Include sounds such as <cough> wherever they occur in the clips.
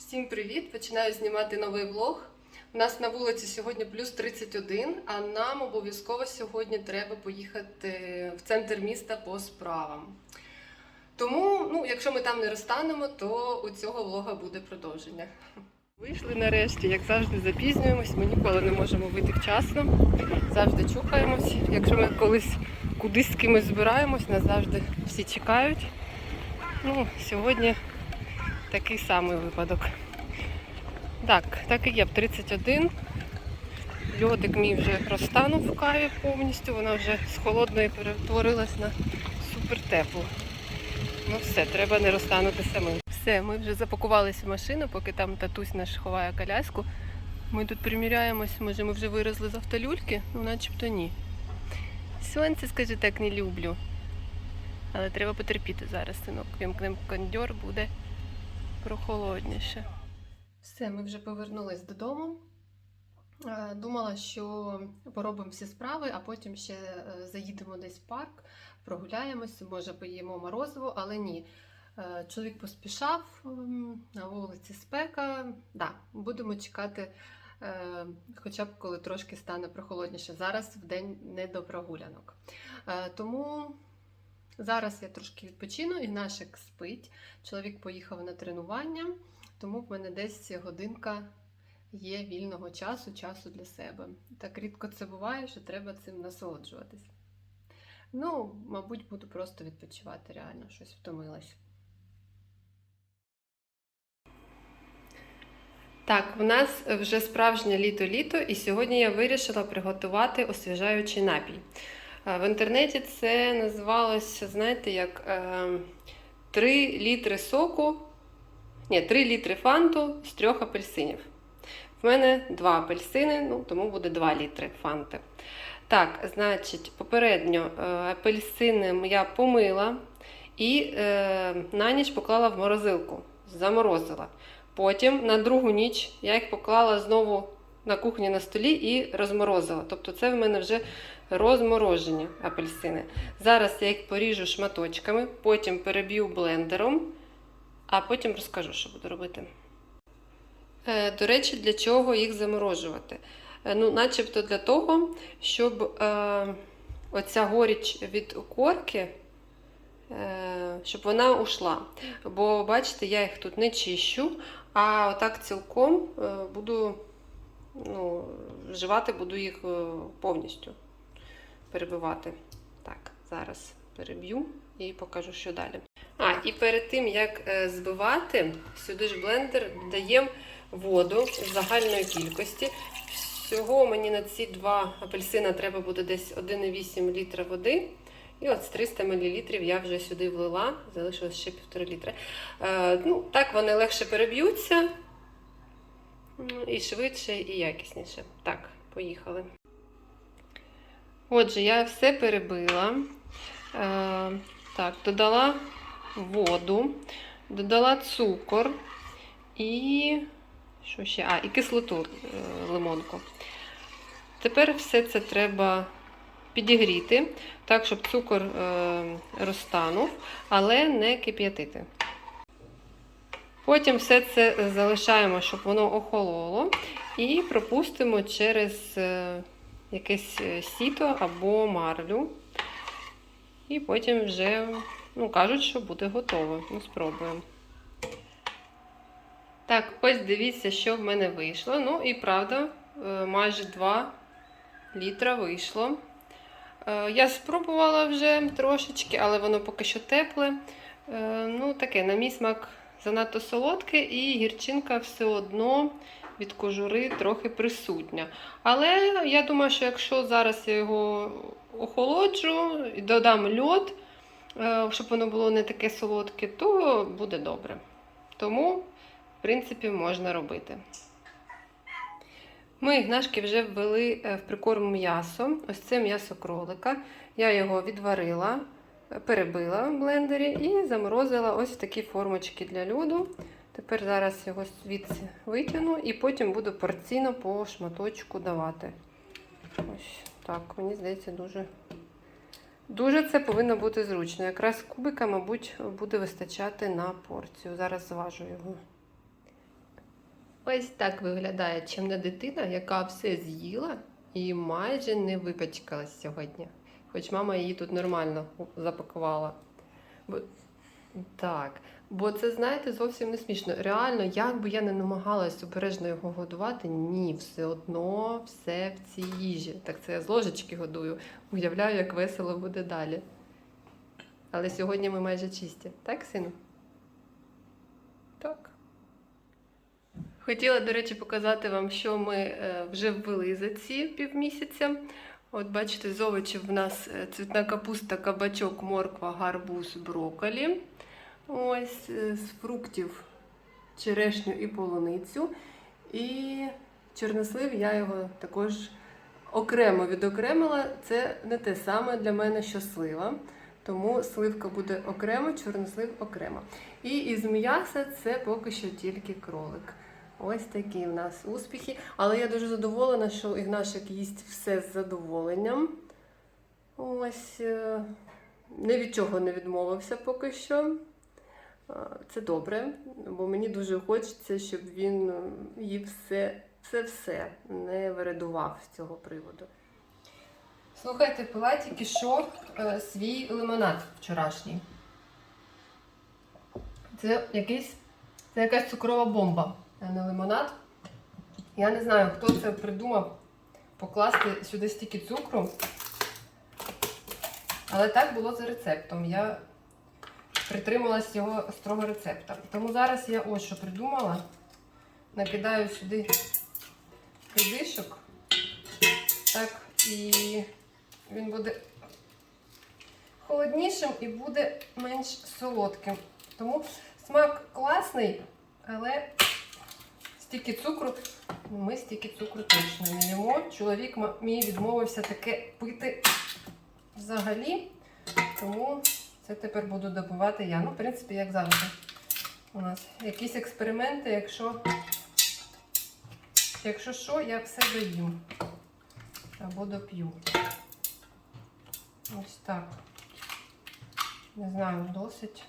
Всім привіт! Починаю знімати новий влог. У нас на вулиці сьогодні плюс 31, а нам обов'язково сьогодні треба поїхати в центр міста по справам. Тому, ну, якщо ми там не розстанемо, то у цього влога буде продовження. Вийшли нарешті, як завжди, запізнюємось. Ми ніколи не можемо вийти вчасно. Завжди чухаємось. Якщо ми колись кудись з кимось збираємось, нас завжди всі чекають. Ну, сьогодні такий самий випадок. Так, так і є в 31. Льодик мій вже розтанув в каві повністю. Вона вже з холодної перетворилась на супер теплу. Ну все, треба не розтанути самим. Все, ми вже запакувалися в машину, поки там татусь наш ховає коляску. Ми тут приміряємось, може ми вже виразили з автолюльки, ну начебто ні. Сонце, скажи, так не люблю. Але треба потерпіти зараз, синок. Вімкнемо кондьор, буде прохолодніше. Все, ми вже повернулись додому. Е, Думала, що поробимо всі справи, а потім ще е, заїдемо десь в парк, прогуляємося, може поїмо морозиво, але ні. Е, Чоловік поспішав на вулиці спека. Да, будемо чекати, хоча б коли трошки стане прохолодніше. Зараз в день не до прогулянок. Тому зараз я трошки відпочину, Ігнашик спить. Чоловік поїхав на тренування, тому в мене десь годинка є вільного часу, часу для себе. Так рідко це буває, що треба цим насолоджуватись. Ну, мабуть, буду просто відпочивати реально, щось втомилась. Так, в нас вже справжнє літо-літо, і сьогодні я вирішила приготувати освіжаючий напій. Е, В інтернеті це називалося, знаєте, як е, 3 літри соку, ні, 3 літри фанту з трьох апельсинів. В мене 2 апельсини, ну, тому буде 2 літри фанти. Так, значить, попередньо е, апельсини я помила і е, на ніч поклала в морозилку, заморозила. Потім на другу ніч я їх поклала знову на кухні на столі і розморозила. Тобто це в мене вже розморожені апельсини. Зараз я їх поріжу шматочками, потім переб'ю блендером, а потім розкажу, що буду робити. Е, До речі, для чого їх заморожувати? Е, Ну, начебто для того, щоб е, оця горіч від корки, е, щоб вона ушла. Бо, бачите, я їх тут не чищу, а отак цілком е, буду ну, вживати, буду їх е, повністю перебивати. Так, зараз переб'ю і покажу, що далі. А, і перед тим, як е, збивати, сюди ж блендер додаємо воду загальної кількості. Всього мені на ці два апельсина треба буде десь 1,8 літра води. І от з 300 мл я вже сюди влила, залишилось ще 1,5 літра. Е, ну, так вони легше переб'ються. І швидше, і якісніше. Так, поїхали. Отже, я все перебила. Е, так, додала воду, додала цукор і що ще? А, і кислоту е, лимонку. Тепер все це треба підігріти, так, щоб цукор е, розтанув, але не кип'ятити. Потім все це залишаємо, щоб воно охололо, і пропустимо через е, якесь е, сіто або марлю. І потім вже, ну, кажуть, що буде готово. Ну, спробуємо. Так, ось дивіться, що в мене вийшло. Ну і правда, е, майже 2 літра вийшло. Я спробувала вже трошечки, але воно поки що тепле. Ну, таке, на мій смак занадто солодке, і гірчинка все одно від кожури трохи присутня. Але я думаю, що якщо зараз я його охолоджу і додам льод, е, щоб воно було не таке солодке, то буде добре. Тому, в принципі, можна робити. Ми ігнашки вже ввели е, в прикорм м'ясо. Ось це м'ясо кролика. Я його відварила, перебила в блендері і заморозила ось в такі формочки для льоду. Тепер зараз його звідси витягну і потім буду порційно по шматочку давати. Ось так, мені здається, дуже. Дуже це повинно бути зручно. Якраз кубика, мабуть, буде вистачати на порцію. Зараз зважу його. Ось так виглядає чимна дитина, яка все з'їла і майже не випачкалась сьогодні. Хоч мама її тут нормально запакувала. Бо... Так, бо це, знаєте, зовсім не смішно. Реально, як би я не намагалась обережно його годувати, ні, все одно все в цій їжі. Так це я з ложечки годую. Уявляю, як весело буде далі. Але сьогодні ми майже чисті, так, сину? Так. Хотіла, до речі, показати вам, що ми е, вже ввели за ці півмісяця. От бачите, з овочів в нас е, цвітна капуста, кабачок, морква, гарбуз, брокколі. Ось е, з фруктів черешню і полуницю. І чорнослив я його також окремо відокремила. Це не те саме для мене, що слива. Тому сливка буде окремо, чорнослив окремо. І із м'яса це поки що тільки кролик. Ось такі в нас успіхи. Але я дуже задоволена, що Ігнашик їсть все з задоволенням. Ось е, ні від чого не відмовився поки що. Е, Це добре, бо мені дуже хочеться, щоб він е, їв все, все, все не вирадував з цього приводу. Слухайте, пила тільки що свій лимонад вчорашній. Це якийсь, це якась цукрова бомба, а не лимонад. Я не знаю, хто це придумав покласти сюди стільки цукру. Але так було за рецептом. Я притрималась його строго рецепта. Тому зараз я ось що придумала. Накидаю сюди рідишок. Так, і він буде холоднішим і буде менш солодким. Тому смак класний, але стільки цукру, ну, ми стільки цукру точно не їмо. Чоловік мій відмовився таке пити взагалі. Тому це тепер буду добувати я. Ну, в принципі, як завжди. У нас якісь експерименти, якщо, якщо що, я все доїм або доп'ю. Ось так. Не знаю, досить.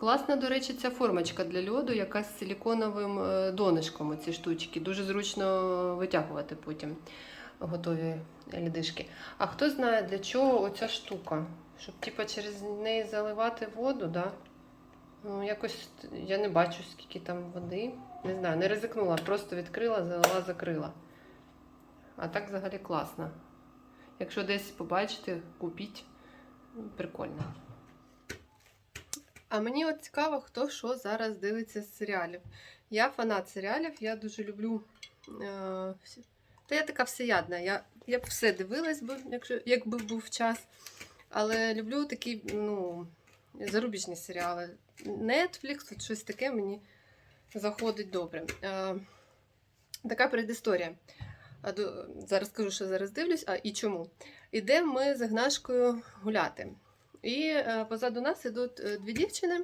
Класна, до речі, ця формочка для льоду, яка з силіконовим е, донишком ці штучки. Дуже зручно витягувати потім готові лідишки. А хто знає, для чого оця штука? Щоб типа через неї заливати воду, да? Ну, якось я не бачу, скільки там води. Не знаю, не ризикнула, просто відкрила, залила, закрила. А так взагалі класно. Якщо десь побачите, купіть. Прикольно. А мені от цікаво, хто що зараз дивиться з серіалів. Я фанат серіалів, я дуже люблю. Е, та я така всеядна. Я, я б все дивилась би, якщо, якби був час. Але люблю такі, ну, зарубіжні серіали. Netflix, от щось таке мені заходить добре. Е, така передісторія. А зараз скажу, що зараз дивлюсь, а і чому. Ідемо ми з Гнашкою гуляти. І е, позаду нас ідуть е, дві дівчини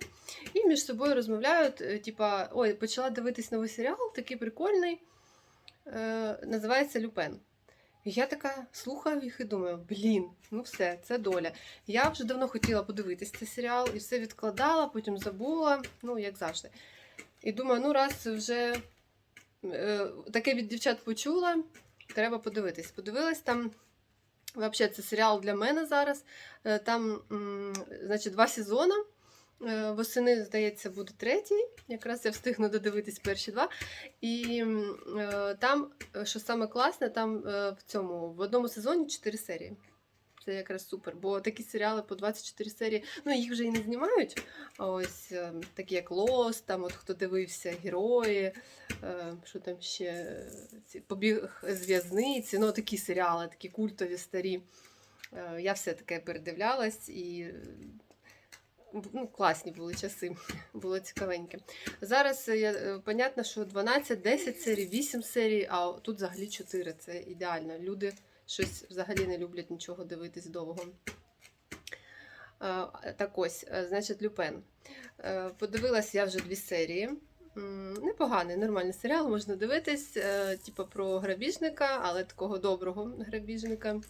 і між собою розмовляють, е, типа, ой, почала дивитись новий серіал, такий прикольний, називається Люпен. І я така слухаю їх і думаю, блін, ну все, це доля. Я вже давно хотіла подивитись цей серіал і все відкладала, потім забула, ну, як завжди. І думаю, ну раз вже е, таке від дівчат почула, треба подивитись. Подивилась там. Взагалі, це серіал для мене зараз. Е, Там, значить, два сезони. Е, Восени, здається, буде третій. Якраз я встигну додивитись перші два. І е, там, що саме класне, там в цьому в одному сезоні чотири серії. Це якраз супер, бо такі серіали по 24 серії, ну їх вже і не знімають. Ось е, такі як Лос, там от хто дивився, герої, е, що там ще е, ці побіг з в'язниці, ну такі серіали, такі культові старі. Я все таке передивлялась і ну, класні були часи, <laughs> було цікавеньке. Зараз я, понятно, що 12-10 серій, 8 серій, а тут взагалі 4. Це ідеально. Люди щось взагалі не люблять нічого дивитись довго. Е, Так ось, е, значить, Люпен. Е, Подивилась я вже дві серії. Непоганий, нормальний серіал, можна дивитись, типу про грабіжника, але такого доброго грабіжника.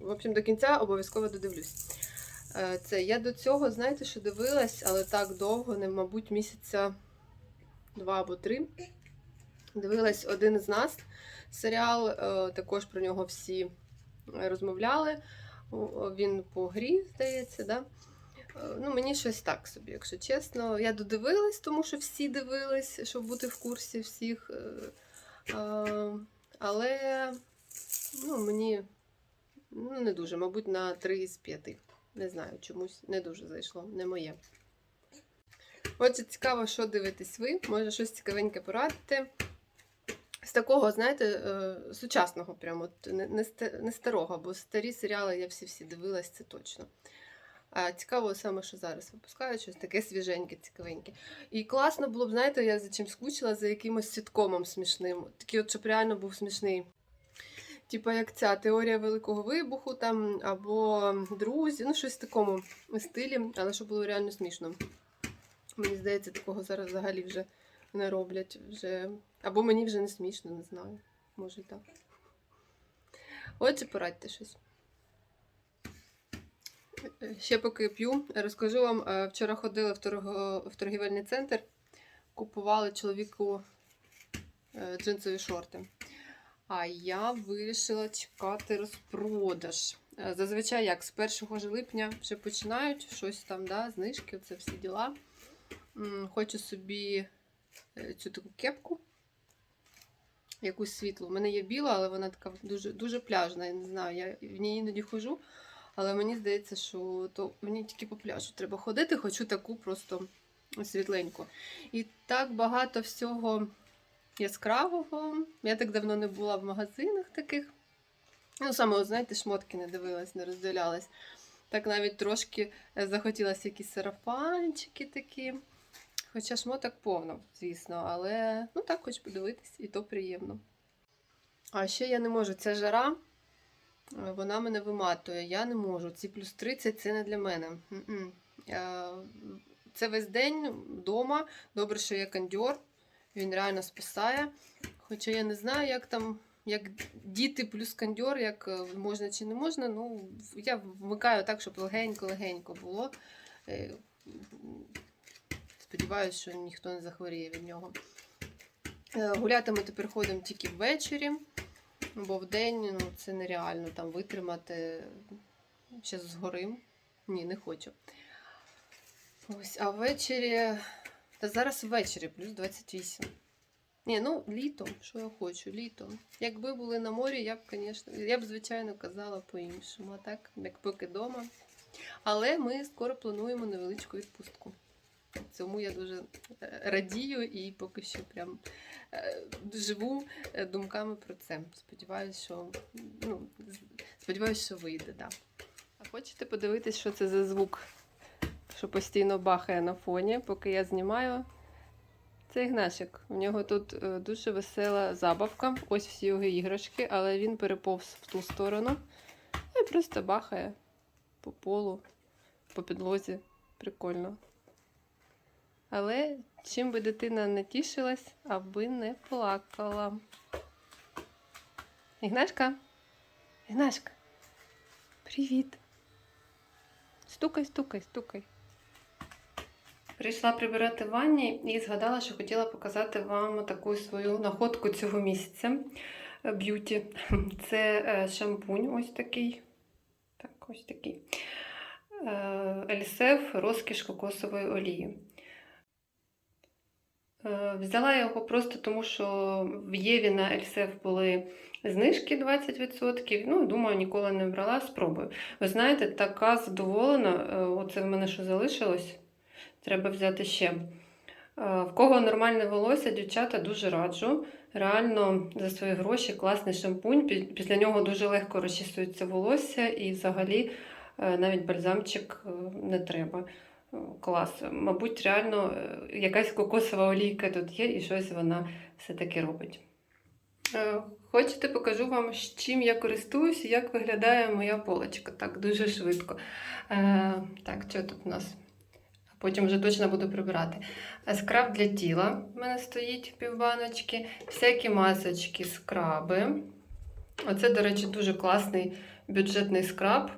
В общем, до кінця обов'язково додивлюсь. Це я до цього, знаєте, що дивилась, але так довго, не, мабуть, місяця два або три. Дивилась один з нас серіал, е, також про нього всі розмовляли. Він по грі, здається, да? Е, Ну, мені щось так собі, якщо чесно. Я додивилась, тому що всі дивились, щоб бути в курсі всіх. е, Але ну, мені ну, не дуже, мабуть, на 3 з 5. Не знаю, чомусь не дуже зайшло, не моє. Отже, цікаво, що дивитесь ви. Може, щось цікавеньке порадити. З такого, знаєте, е, сучасного, прямо не, старого, бо старі серіали я всі-всі дивилась, це точно. Цікаво саме, що зараз випускають, щось таке свіженьке, цікавеньке. І класно було б, знаєте, я за чим скучила, за якимось сіткомом смішним. Такий, от, щоб реально був смішний. Типа як ця теорія Великого вибуху там, або друзі, ну щось в такому стилі, але щоб було реально смішно. Мені здається, такого зараз взагалі вже не роблять. Вже... Або мені вже не смішно, не знаю. Може і так. Отже, порадьте щось. Ще поки п'ю, розкажу вам, е, вчора ходили в, торго... в торгівельний центр, купували чоловіку е, джинсові шорти. А я вирішила чекати розпродаж. Е, Зазвичай як з 1 ж липня вже починають щось там, да, знижки, це всі діла. Хочу собі цю таку кепку. Якусь світлу. У мене є біла, але вона така дуже, дуже пляжна. Я не знаю, я в ній іноді хожу. Але мені здається, що то ній тільки по пляжу треба ходити, хочу таку просто світленьку. І так багато всього яскравого. Я так давно не була в магазинах таких. Ну, саме, знаєте, шмотки не дивилась, не розділялась. Так навіть трошки е, захотілося якісь сарафанчики такі. Хоча шмоток повно, звісно, але ну так хоч подивитись, і то приємно. А ще я не можу, ця жара, е, вона мене виматує. Я не можу. Ці плюс 30 це не для мене. Е, Це весь день вдома. Добре, що є кондьор. Він реально спасає. Хоча я не знаю, як там, як діти плюс кондьор, як е, можна чи не можна. Ну, я вмикаю так, щоб легенько-легенько було. Сподіваюсь, що ніхто не захворіє від нього. Е, Гуляти ми тепер ходимо тільки ввечері, бо вдень ну, це нереально там витримати. Зараз згорим. Ні, не хочу. Ось, а ввечері. Та зараз ввечері, плюс 28. Ні, ну літом, що я хочу, літом. Якби були на морі, я б, звісно, я б, звичайно, казала по-іншому, а так, як поки вдома. Але ми скоро плануємо невеличку відпустку. Цьому я дуже е, радію і поки що прям е, живу е, думками про це. Сподіваюсь, що ну, сподіваюсь, що вийде, да. А хочете подивитись, що це за звук, що постійно бахає на фоні, поки я знімаю. Це Ігнашик. У нього тут дуже весела забавка. Ось всі його іграшки, але він переповз в ту сторону і просто бахає по полу, по підлозі. Прикольно. Але чим би дитина не тішилась, аби не плакала. Ігнашка? Ігнашка. Привіт. Стукай, стукай, стукай. Прийшла прибирати ванні і згадала, що хотіла показати вам таку свою находку цього місяця б'юті. Це е, шампунь ось такий. Так, ось такий. Ельсеф розкіш кокосової олії. Е, Взяла його просто тому, що в Єві на Ельсеф були знижки 20%. Ну, думаю, ніколи не брала, спробую. Ви знаєте, така задоволена, е, оце в мене що залишилось. Треба взяти ще. Е, В кого нормальне волосся, дівчата дуже раджу. Реально за свої гроші класний шампунь. Після нього дуже легко розчісується волосся і взагалі навіть бальзамчик не треба. Клас. Мабуть, реально е, якась кокосова олійка тут є і щось вона все-таки робить. Е, Хочете, покажу вам, з чим я користуюсь і як виглядає моя полочка. Так, дуже швидко. Е, Так, що тут у нас? Потім вже точно буду прибирати. Скраб для тіла в мене стоїть півбаночки, всякі масочки, скраби. Оце, до речі, дуже класний бюджетний скраб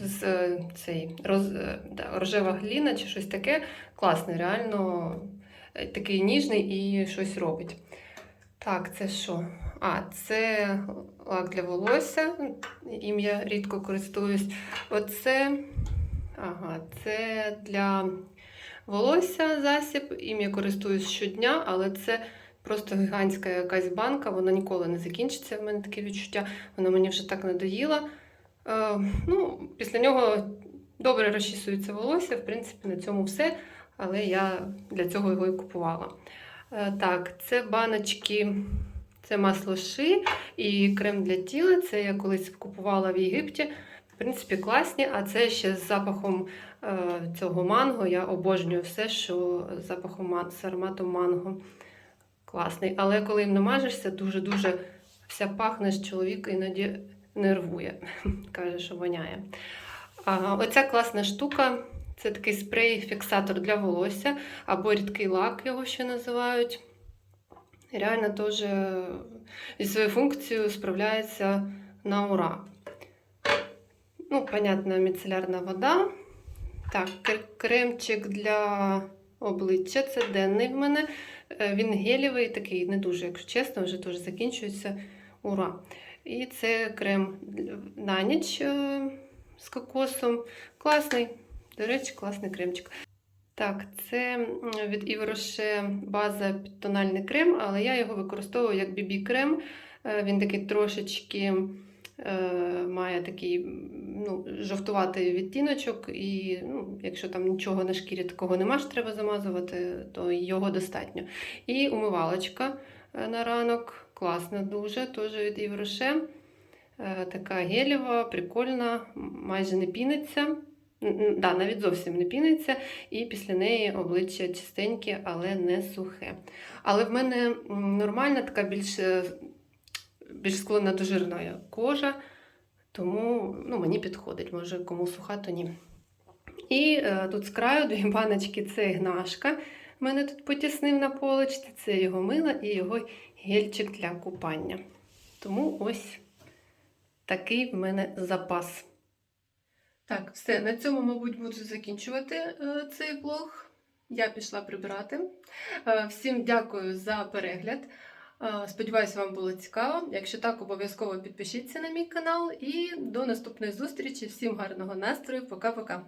з е, цей роз, е, да, рожева гліна чи щось таке. Класний, реально е, такий ніжний і щось робить. Так, це що? А, це лак для волосся. Їм я рідко користуюсь. Оце, ага, це для волосся засіб. Їм я користуюсь щодня, але це просто гігантська якась банка, вона ніколи не закінчиться. В мене таке відчуття. Вона мені вже так надоїла. Е, ну, після нього добре розчісується волосся. В принципі, на цьому все. Але я для цього його і купувала. Е, так, це баночки, це масло ши і крем для тіла. Це я колись купувала в Єгипті. В принципі, класні, а це ще з запахом е, цього манго. Я обожнюю все, що з запахом з ароматом манго. Класний. Але коли їм намажешся, дуже-дуже вся пахнеш чоловік іноді нервує. <laughs> Каже, що воняє. А, оця класна штука. Це такий спрей-фіксатор для волосся або рідкий лак, його ще називають. Реально теж зі своєю функцією справляється на ура. Ну, понятно, міцелярна вода. Так, кремчик для обличчя. Це денний в мене. Е, Він гелєвий, такий, не дуже, якщо чесно, вже теж закінчується. Ура! І це крем на ніч е, з кокосом. Класний. До речі, класний кремчик. Так, це від Yves база під тональний крем, але я його використовую як BB-крем. Е, Він такий трошечки е, має такий ну, жовтуватий відтіночок, і ну, якщо там нічого на шкірі такого нема, що треба замазувати, то його достатньо. І умивалочка на ранок. Класна дуже, теж від Rocher. Е, Така гелєва, прикольна, майже не піниться. Да, навіть зовсім не піниться, і після неї обличчя чистеньке, але не сухе. Але в мене нормальна, така більш, е, більш склонна до жирної кожа, тому ну, мені підходить, може кому суха, то ні. І е, тут з краю дві баночки це гнашка. Мене тут потіснив на полочці, це його мила і його гельчик для купання. Тому ось такий в мене запас. Так, все, на цьому, мабуть, буду закінчувати е, цей влог. Я пішла прибирати. Е, всім дякую за перегляд. Е, сподіваюся, вам було цікаво. Якщо так, обов'язково підпишіться на мій канал і до наступної зустрічі. Всім гарного настрою. Пока-пока.